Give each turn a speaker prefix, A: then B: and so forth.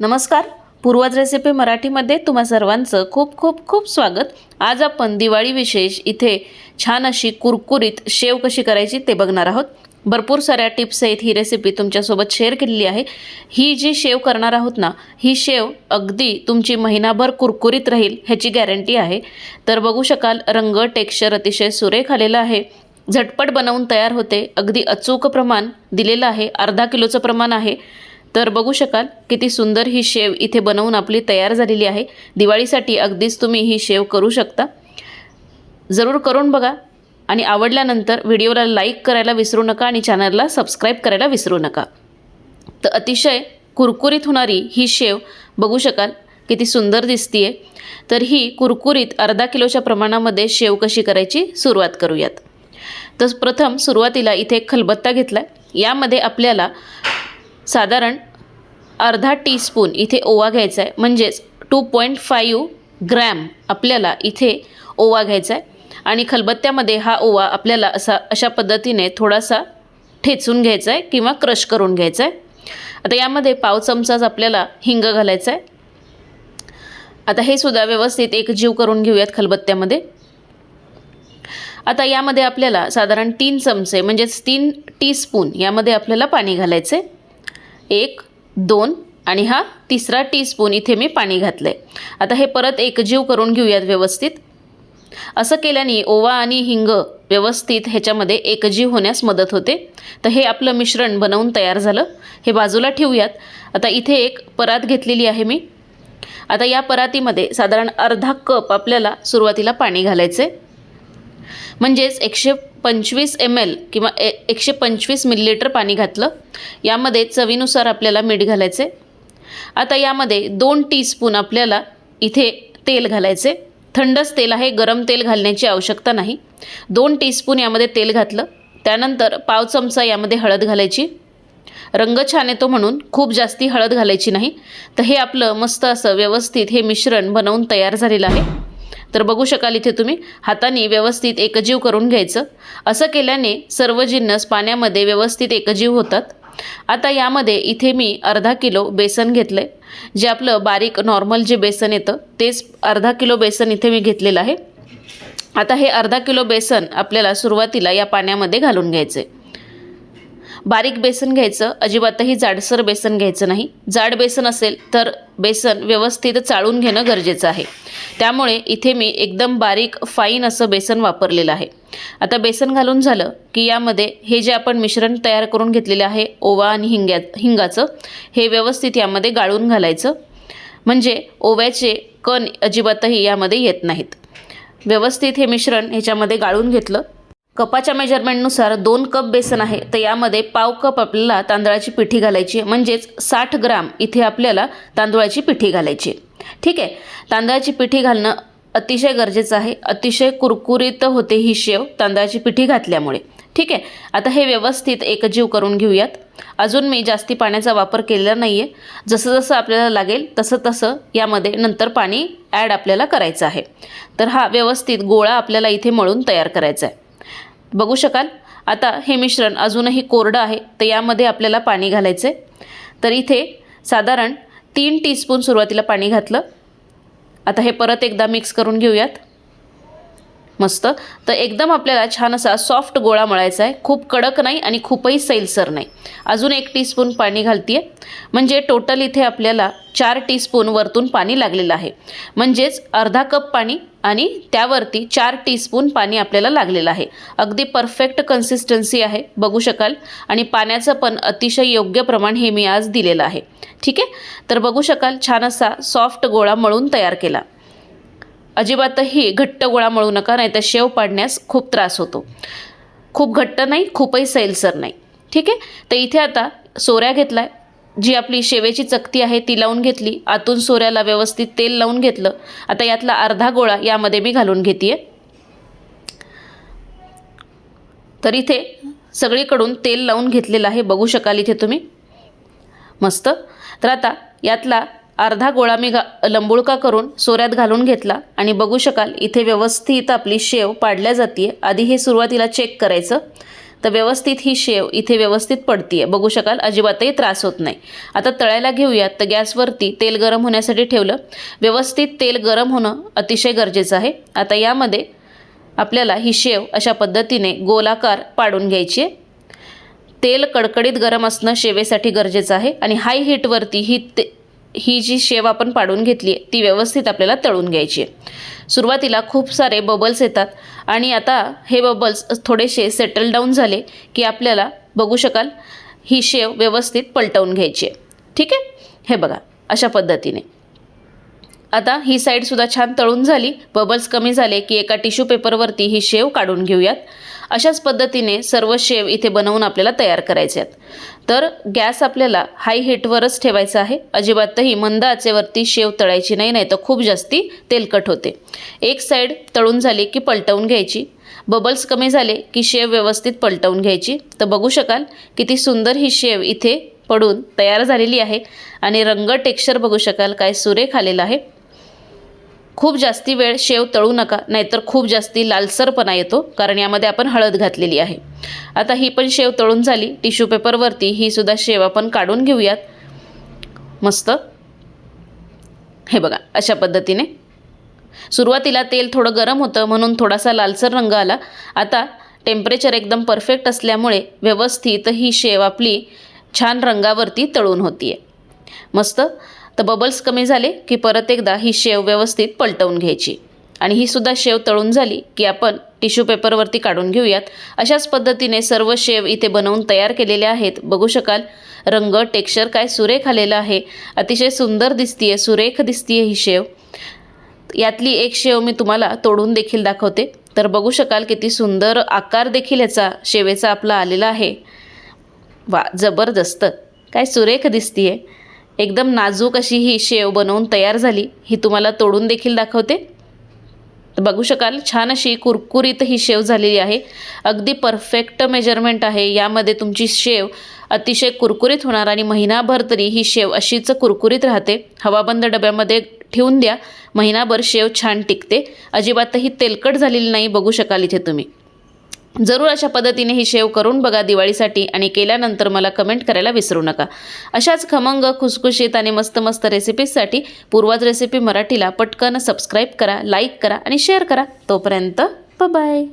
A: नमस्कार. पूर्वज रेसिपी मराठीमध्ये तुम्हा सर्वांचं खूप खूप खूप स्वागत. आज आपण दिवाळी विशेष इथे छान अशी कुरकुरीत शेव कशी करायची ते बघणार आहोत. भरपूर साऱ्या टिप्स आहेत ही रेसिपी तुमच्यासोबत शेअर केलेली आहे. ही जी शेव करणार आहोत ना ही शेव अगदी तुमची महिनाभर कुरकुरीत राहील ह्याची गॅरंटी आहे. तर बघू शकाल रंग टेक्स्चर अतिशय सुरेख आलेला आहे. झटपट बनवून तयार होते. अगदी अचूक प्रमाण दिलेलं आहे. अर्धा किलोचं प्रमाण आहे. तर बघू शकाल किती सुंदर ही शेव इथे बनवून आपली तयार झालेली आहे. दिवाळीसाठी अगदीच तुम्ही ही शेव करू शकता. जरूर करून बघा आणि आवडल्यानंतर व्हिडिओला लाईक करायला विसरू नका आणि चॅनलला सबस्क्राईब करायला विसरू नका. तर अतिशय कुरकुरीत होणारी ही शेव बघू शकाल किती सुंदर दिसतीये. तर ही कुरकुरीत अर्धा किलोच्या प्रमाणामध्ये शेव कशी करायची सुरुवात करूयात. तर प्रथम सुरुवातीला इथे एक खलबत्ता घेतला यामध्ये आपल्याला साधारण अर्धा टीस्पून इथे ओवा घ्यायचा आहे म्हणजेच टू पॉईंट फाईव्ह ग्रॅम आपल्याला इथे ओवा घ्यायचा आहे आणि खलबत्त्यामध्ये हा ओवा आपल्याला असा अशा पद्धतीने थोडासा ठेचून घ्यायचा आहे किंवा क्रश करून घ्यायचा आहे आता यामध्ये पाव चमचाच आपल्याला हिंग घालायचा आहे आता हे सुद्धा व्यवस्थित एक जीव करून घेऊयात खलबत्त्यामध्ये. आता यामध्ये आपल्याला साधारण तीन चमचे म्हणजेच तीन टीस्पून यामध्ये आपल्याला पाणी घालायचं आहे एक दोन आणि हा तिसरा टीस्पून इथे मी पाणी घातलं आहे आता हे परत एकजीव करून घेऊयात व्यवस्थित. असं केल्याने ओवा आणि हिंग व्यवस्थित ह्याच्यामध्ये एकजीव होण्यास मदत होते. तर हे आपलं मिश्रण बनवून तयार झालं. हे बाजूला ठेवूयात. आता इथे एक परात घेतलेली आहे मी. आता या परातीमध्ये साधारण अर्धा कप आपल्याला सुरुवातीला पाणी घालायचं आहे म्हणजेच एकशे पंचवीस एम एल किंवा ए एकशे पंचवीस मिलीलिटर पाणी घातलं. यामध्ये चवीनुसार आपल्याला मीठ घालायचे. आता यामध्ये दोन टीस्पून आपल्याला इथे तेल घालायचे. थंडच तेल आहे गरम तेल घालण्याची आवश्यकता नाही. दोन टीस्पून यामध्ये तेल घातलं. त्यानंतर पाव चमचा यामध्ये हळद घालायची. रंग छान येतो म्हणून खूप जास्ती हळद घालायची नाही. तर हे आपलं मस्त असं व्यवस्थित हे मिश्रण बनवून तयार झालेलं आहे. तर बघू शकाल इथे तुम्ही. हाताने व्यवस्थित एकजीव करून घ्यायचं. असं केल्याने सर्व जिन्नस पाण्यामध्ये व्यवस्थित एकजीव होतात. आता यामध्ये इथे मी अर्धा किलो बेसन घेतलं आहे जे आपलं बारीक नॉर्मल जे बेसन येतं तेच अर्धा किलो बेसन इथे मी घेतलेलं आहे. आता हे अर्धा किलो बेसन आपल्याला सुरुवातीला या पाण्यामध्ये घालून घ्यायचं आहे बारीक बेसन घ्यायचं. अजिबातही जाडसर बेसन घ्यायचं नाही. जाड बेसन असेल तर बेसन व्यवस्थित चाळून घेणं गरजेचं आहे. त्यामुळे इथे मी एकदम बारीक फाईन असं बेसन वापरलेलं आहे. आता बेसन घालून झालं की यामध्ये हे जे आपण मिश्रण तयार करून घेतलेलं आहे ओवा आणि हिंग्या हिंगाचं हे व्यवस्थित यामध्ये गाळून घालायचं. म्हणजे ओव्याचे कण अजिबातही यामध्ये येत नाहीत. व्यवस्थित हे मिश्रण ह्याच्यामध्ये गाळून घेतलं. कपाच्या मेजरमेंटनुसार दोन कप बेसन आहे तर यामध्ये पाव कप आपल्याला तांदळाची पिठी घालायची म्हणजेच साठ ग्राम इथे आपल्याला तांदूळाची पिठी घालायची ठीक आहे. तांदळाची पिठी घालणं अतिशय गरजेचं आहे. अतिशय कुरकुरीत होते ही शेव तांदळाची पिठी घातल्यामुळे. ठीक आहे. आता हे व्यवस्थित एकजीव करून घेऊयात. अजून मी जास्ती पाण्याचा वापर केलेला नाही आहे जसं जसं आपल्याला लागेल तसं तसं यामध्ये नंतर पाणी ॲड आपल्याला करायचं आहे. तर हा व्यवस्थित गोळा आपल्याला इथे मळून तयार करायचा आहे. बघू शकाल? आता हे मिश्रण अजूनही कोरडं आहे तर यामध्ये आपल्याला पाणी घालायचं आहे तर इथे साधारण तीन टीस्पून सुरुवातीला पाणी घातलं. आता हे परत एकदा मिक्स करून घेऊयात. मस्त. तर एकदम आपल्याला छान असा सॉफ्ट गोळा मळायचा आहे. खूप कडक नाही आणि खूपही सैलसर नाही. अजून एक टीस्पून पाणी घालते आहे म्हणजे टोटल इथे आपल्याला चार टीस्पून वरतून पाणी लागलेलं आहे. म्हणजेच अर्धा कप पाणी आणि त्यावरती चार टीस्पून पाणी आपल्याला लागलेलं आहे. अगदी परफेक्ट कन्सिस्टन्सी आहे. बघू शकाल. आणि पाण्याचं पण अतिशय योग्य प्रमाण हे मी आज दिलेलं आहे. ठीक आहे? तर बघू शकाल छान असा सॉफ्ट गोळा मळून तयार केला. अजिबातही घट्ट गोळा मळू नका नाही तर शेव पाडण्यास खूप त्रास होतो. खूप घट्ट नाही खूपही सैलसर नाही. ठीक आहे? तर इथे आता सोऱ्या घेतला आहे जी आपली शेवेची चकती आहे ती लावून घेतली. आतून सोऱ्याला व्यवस्थित तेल लावून घेतलं. आता यातला अर्धा गोळा यामध्ये मी घालून घेते तर इथे सगळीकडून तेल लावून घेतलेलं आहे. बघू शकाल इथे तुम्ही. मस्त. तर आता यातला अर्धा गोळा मी घा लंबुळका करून सोऱ्यात घालून घेतला आणि बघू शकाल इथे व्यवस्थित आपली शेव पाडल्या जाते आधी हे सुरुवातीला चेक करायचं. तर व्यवस्थित ही शेव इथे व्यवस्थित पडतीये. बघू शकाल अजिबातही त्रास होत नाही. आता तळायला घेऊयात. तर गॅसवरती तेल गरम होण्यासाठी ठेवलं. व्यवस्थित तेल गरम होणं अतिशय गरजेचं आहे. आता यामध्ये आपल्याला ही शेव अशा पद्धतीने गोलाकार पाडून घ्यायची आहे तेल कडकडीत गरम असणं शेवेसाठी गरजेचं आहे. आणि हाय हीटवरती ही ते ही जी शेव आपण पाडून घेतली आहे ती व्यवस्थित आपल्याला तळून घ्यायची आहे. सुरुवातीला खूप सारे बबल्स येतात आणि आता हे बबल्स थोडेसे सेटल डाऊन झाले की आपल्याला बघू शकाल ही शेव व्यवस्थित पलटवून घ्यायची आहे. ठीक आहे? हे बघा अशा पद्धतीने. आता ही साईडसुद्धा छान तळून झाली. बबल्स कमी झाले की एका टिश्यू पेपरवरती ही शेव काढून घेऊयात. अशाच पद्धतीने सर्व शेव इथे बनवून आपल्याला तयार करायचे आहेत. तर गॅस आपल्याला हाय हीटवरच ठेवायचा आहे. अजिबातही मंद आचेवरती शेव तळायची नाही नाही तर खूप जास्ती तेलकट होते. एक साईड तळून झाली की पलटवून घ्यायची. बबल्स कमी झाले की शेव व्यवस्थित पलटवून घ्यायची. तर बघू शकाल किती सुंदर ही शेव इथे पडून तयार झालेली आहे. आणि रंग टेक्स्चर बघू शकाल काय सुरेख आलेला आहे. खूप जास्ती वेळ शेव तळू नका नाहीतर खूप जास्ती लालसरपणा येतो कारण यामध्ये आपण हळद घातलेली आहे. आता ही पण शेव तळून झाली टिश्यू पेपरवरती ही सुद्धा शेव आपण काढून घेऊयात. मस्त. हे बघा अशा पद्धतीने. सुरुवातीला तेल थोडं गरम होतं म्हणून थोडासा लालसर रंग आला. आता टेम्परेचर एकदम परफेक्ट असल्यामुळे व्यवस्थित ही शेव आपली छान रंगावरती तळून होती आहे मस्त. तर बबल्स कमी झाले की परत एकदा ही शेव व्यवस्थित पलटवून घ्यायची. आणि ही सुद्धा शेव तळून झाली की आपण टिश्यू पेपरवरती काढून घेऊयात. अशाच पद्धतीने सर्व शेव इथे बनवून तयार केलेले आहेत. बघू शकाल रंग टेक्स्चर काय सुरेख आलेलं आहे. अतिशय सुंदर दिसतीये सुरेख दिसतीये ही शेव. यातली एक शेव मी तुम्हाला तोडून देखील दाखवते. तर बघू शकाल किती सुंदर आकार देखील याचा शेवेचा आपला आलेला आहे. वा जबरदस्त. काय सुरेख दिसतीये. एकदम नाजूक अशी ही शेव बनवून तयार झाली. ही तुम्हाला तोडून देखील दाखवते. बघू शकाल छान अशी कुरकुरीत ही शेव झालेली आहे. अगदी परफेक्ट मेजरमेंट आहे. यामध्ये तुमची शेव अतिशय कुरकुरीत होणार आणि महिनाभर तरी ही शेव अशीच कुरकुरीत राहते. हवाबंद डब्यामध्ये ठेवून द्या. महिनाभर शेव छान टिकते. अजिबातही तेलकट झालेली नाही बघू शकाल इथे तुम्ही. जरूर अशा पद्धतीने ही शेव करून बघा दिवाळीसाठी आणि केल्यानंतर मला कमेंट करायला विसरू नका. अशाच खमंग खुसखुशीत आणि मस्त मस्त रेसिपीजसाठी पूर्वाज रेसिपी मराठीला पटकन सबस्क्राईब करा लाईक करा आणि शेअर करा. तोपर्यंत बाय